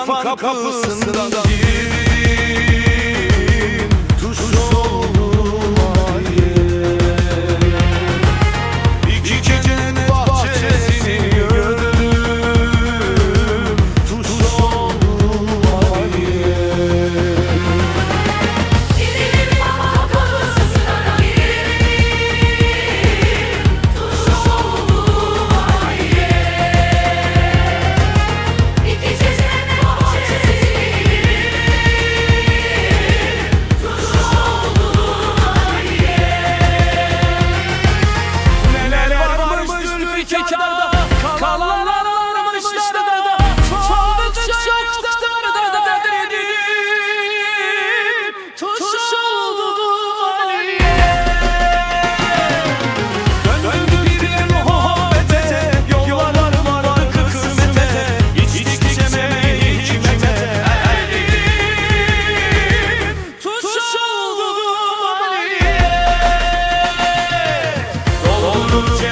Tufan kapısından gir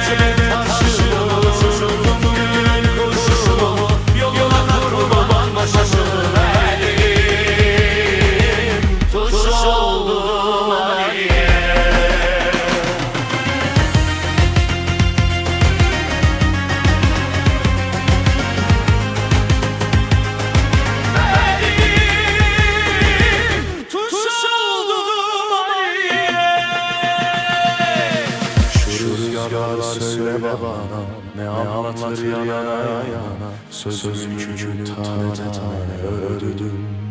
Chevy. yar söyle bana Ne anlatır yana yana Sözümü çünkü tane tane ödedim